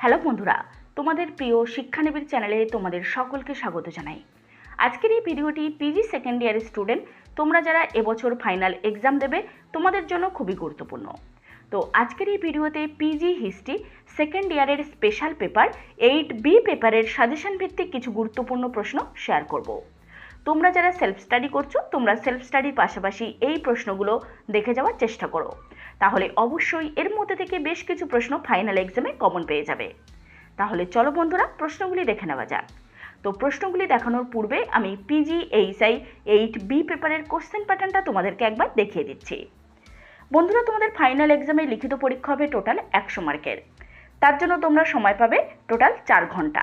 Hello বন্ধুরা, তোমাদের প্রিয় শিক্ষানবীর চ্যানেলে তোমাদের সকলকে স্বাগত জানাই। আজকের এই ভিডিওটি পিজি সেকেন্ড ইয়ারের স্টুডেন্ট তোমরা যারা এবছর ফাইনাল এক্সাম দেবে, তোমাদের জন্য খুবই গুরুত্বপূর্ণ। তো আজকের এই ভিডিওতে পিজি হিস্ট্রি সেকেন্ড ইয়ারের স্পেশাল পেপার এইট বি পেপারের সাজেশন ভিত্তিক কিছু গুরুত্বপূর্ণ প্রশ্ন শেয়ার করব। তোমরা যারা সেলফ স্টাডি করছ, তোমরা সেলফ স্টাডির পাশাপাশি এই প্রশ্নগুলো দেখে যাওয়ার চেষ্টা করো। তাহলে অবশ্যই এর মধ্যে থেকে বেশ কিছু প্রশ্ন ফাইনাল এক্সামে কমন পেয়ে যাবে। তাহলে চলো বন্ধুরা, প্রশ্নগুলি দেখে নেওয়া যাক। তো প্রশ্নগুলি দেখানোর পূর্বে আমি PG H I eight B পেপারের কোশ্চেন প্যাটার্নটা তোমাদেরকে একবার দেখিয়ে দিচ্ছি। বন্ধুরা, তোমাদের ফাইনাল এক্সামে লিখিত পরীক্ষা হবে টোটাল একশো মার্কের তার জন্য তোমরা সময় পাবে টোটাল চার ঘণ্টা।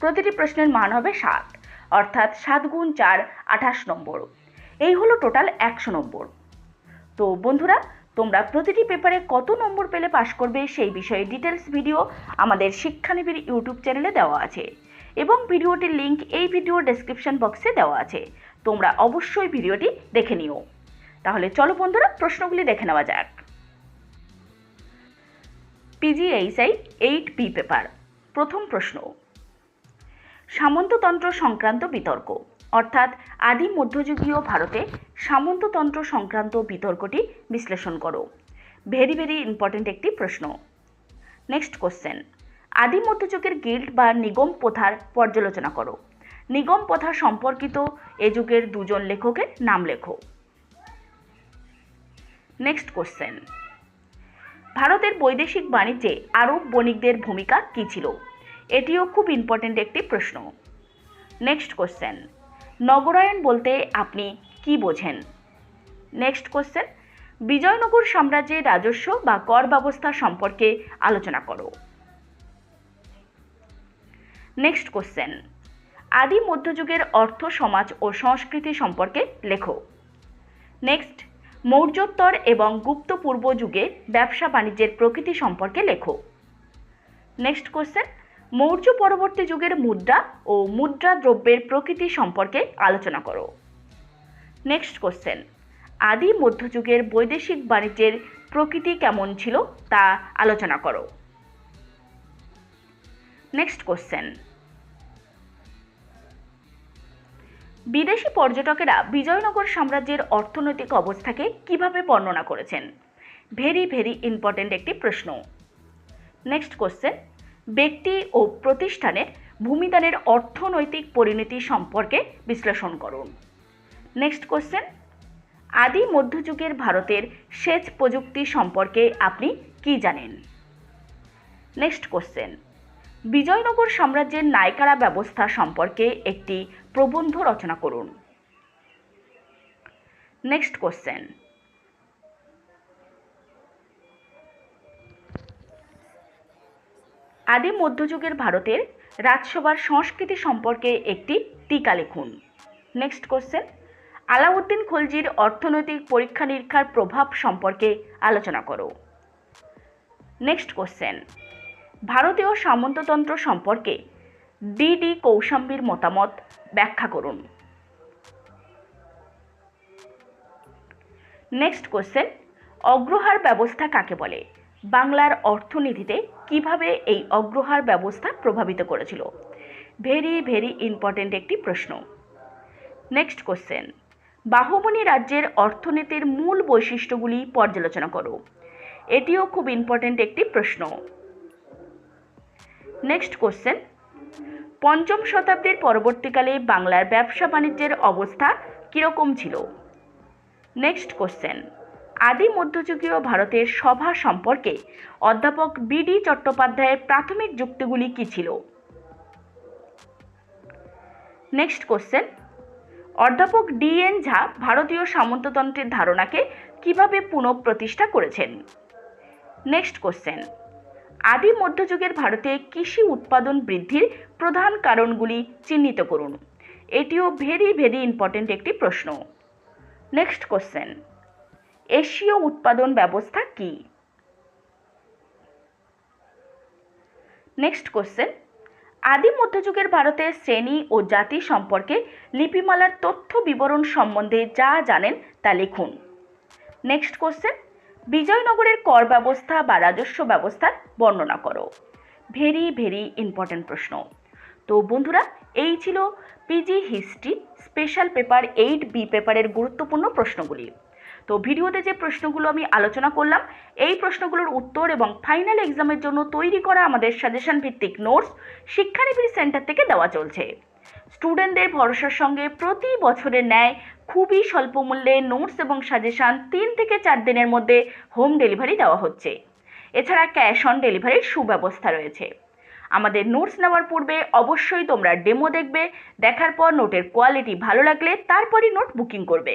প্রতিটি প্রশ্নের মান হবে সাত। অর্থাৎ সাত গুণ চার, আঠাশ নম্বর। এই হলো টোটাল একশো নম্বর। তো বন্ধুরা, তোমরা প্রতিটি পেপারে কত নম্বর পেলে পাশ করবে সেই বিষয়ে ডিটেলস ভিডিও আমাদের শিক্ষানিবির ইউটিউব চ্যানেলে দেওয়া আছে এবং ভিডিওটির লিংক এই ভিডিও ডেসক্রিপশন বক্সে দেওয়া আছে। তোমরা অবশ্যই ভিডিওটি দেখে নিও। তাহলে চলো বন্ধুরা, প্রশ্নগুলি দেখে নেওয়া যাক। পিজিএইচআই এইট বি পেপার প্রথম প্রশ্ন। সামন্ততন্ত্র সংক্রান্ত বিতর্ক। অর্থাৎ আদি মধ্যযুগীয় ভারতে সামন্ততন্ত্র সংক্রান্ত বিতর্কটি বিশ্লেষণ করো। ভেরি ভেরি ইম্পর্ট্যান্ট একটি প্রশ্ন। নেক্সট কোশ্চেন আদি মধ্যযুগের গিল্ড বা নিগম প্রথার পর্যালোচনা করো। নিগম প্রথা সম্পর্কিত এ যুগের দুজন লেখকের নাম লেখো। নেক্সট কোশ্চেন ভারতের বৈদেশিক বাণিজ্যে আরব বণিকদের ভূমিকা কী ছিল? এটিও খুব ইম্পর্ট্যান্ট একটি প্রশ্ন। নেক্সট কোশ্চেন নগরায়ণ বলতে আপনি কি বোঝেন? নেক্সট কোশ্চেন বিজয়নগর সাম্রাজ্যের রাজস্ব বা কর ব্যবস্থা সম্পর্কে আলোচনা করো। নেক্সট কোশ্চেন আদি মধ্যযুগের অর্থ, সমাজ ও সংস্কৃতি সম্পর্কে লেখো। নেক্সট মৌর্যোত্তর এবং গুপ্ত পূর্ব যুগে ব্যবসা বাণিজ্যের প্রকৃতি সম্পর্কে লেখো। নেক্সট কোশ্চেন মৌর্য পরবর্তী যুগের মুদ্রা ও মুদ্রা দ্রব্যের প্রকৃতি সম্পর্কে আলোচনা করো। নেক্সট কোশ্চেন আদি মধ্যযুগের বৈদেশিক বাণিজ্যের প্রকৃতি কেমন ছিল তা আলোচনা করো। নেক্সট কোশ্চেন বিদেশি পর্যটকেরা বিজয়নগর সাম্রাজ্যের অর্থনৈতিক অবস্থাকে কীভাবে বর্ণনা করেছেন? ভেরি ভেরি ইম্পর্ট্যান্ট একটি প্রশ্ন। নেক্সট কোশ্চেন ব্যক্তি ও প্রতিষ্ঠানের ভূমিদানের অর্থনৈতিক পরিণতি সম্পর্কে বিশ্লেষণ করুন। নেক্সট কোশ্চেন আদি মধ্যযুগের ভারতের সেচ প্রযুক্তি সম্পর্কে আপনি কি জানেন? নেক্সট কোশ্চেন বিজয়নগর সাম্রাজ্যের নায়কারা ব্যবস্থা সম্পর্কে একটি প্রবন্ধ রচনা করুন। নেক্সট কোশ্চেন আদি মধ্যযুগের ভারতের রাজসভার সংস্কৃতি সম্পর্কে একটি টিকা লিখুন। নেক্সট কোশ্চেন আলাউদ্দিন খলজির অর্থনৈতিক পরীক্ষা নিরীক্ষার প্রভাব সম্পর্কে আলোচনা করো। নেক্সট কোশ্চেন ভারতীয় সামন্ততন্ত্র সম্পর্কে ডি ডি কৌশাম্বীর মতামত ব্যাখ্যা করুন। নেক্সট কোশ্চেন অগ্রহার ব্যবস্থা কাকে বলে? বাংলার অর্থনীতিতে কীভাবে এই অগ্রহার ব্যবস্থা প্রভাবিত করেছিল? ভেরি ভেরি ইম্পর্ট্যান্ট একটি প্রশ্ন। Next question. বাহুমণি রাজ্যের অর্থনীতির মূল বৈশিষ্ট্যগুলি পর্যালোচনা করো। এটিও খুব ইম্পর্ট্যান্ট একটি প্রশ্ন। Next question. পঞ্চম শতাব্দীর পরবর্তীকালে বাংলার ব্যবসা বাণিজ্যের অবস্থা কীরকম ছিল? Next question. আদি মধ্যযুগীয় ভারতের সভা সম্পর্কে অধ্যাপক বিডি চট্টোপাধ্যায়ের প্রাথমিক যুক্তিগুলি কী ছিল? নেক্সট কোশ্চেন অধ্যাপক ডি এন ঝা ভারতীয় সামন্ততন্ত্রের ধারণাকে কীভাবে পুনঃপ্রতিষ্ঠা করেছেন? নেক্সট কোশ্চেন আদি মধ্যযুগের ভারতে কৃষি উৎপাদন বৃদ্ধির প্রধান কারণগুলি চিহ্নিত করুন। এটিও ভেরি ভেরি ইম্পর্টেন্ট একটি প্রশ্ন। নেক্সট কোশ্চেন এশীয় উৎপাদন ব্যবস্থা কি? নেক্সট কোশ্চেন আদি মধ্যযুগের ভারতের শ্রেণি ও জাতি সম্পর্কে লিপিমালার তথ্য বিবরণ সম্বন্ধে যা জানেন তা লিখুন। নেক্সট কোশ্চেন বিজয়নগরের কর ব্যবস্থা বা রাজস্ব ব্যবস্থার বর্ণনা করো। ভেরি ভেরি ইম্পর্ট্যান্ট প্রশ্ন। তো বন্ধুরা, এই ছিল PG history special paper eight B পেপারের গুরুত্বপূর্ণ প্রশ্নগুলি। তো ভিডিওতে যে প্রশ্নগুলো আমি আলোচনা করলাম, এই প্রশ্নগুলোর উত্তর এবং ফাইনাল এক্সামের জন্য তৈরি করা আমাদের সাজেশন ভিত্তিক নোটস শিক্ষানিবিড় সেন্টার থেকে দেওয়া চলছে। স্টুডেন্টদের ভরসার সঙ্গে প্রতি বছরের ন্যায় খুবই স্বল্প মূল্যে নোটস এবং সাজেশন তিন থেকে চার দিনের মধ্যে হোম ডেলিভারি দেওয়া হচ্ছে। এছাড়া ক্যাশ অন ডেলিভারির সুব্যবস্থা রয়েছে। আমাদের নোটস নেওয়ার পূর্বে অবশ্যই তোমরা ডেমো দেখবে, দেখার পর নোটের কোয়ালিটি ভালো লাগলে তারপরই নোট বুকিং করবে।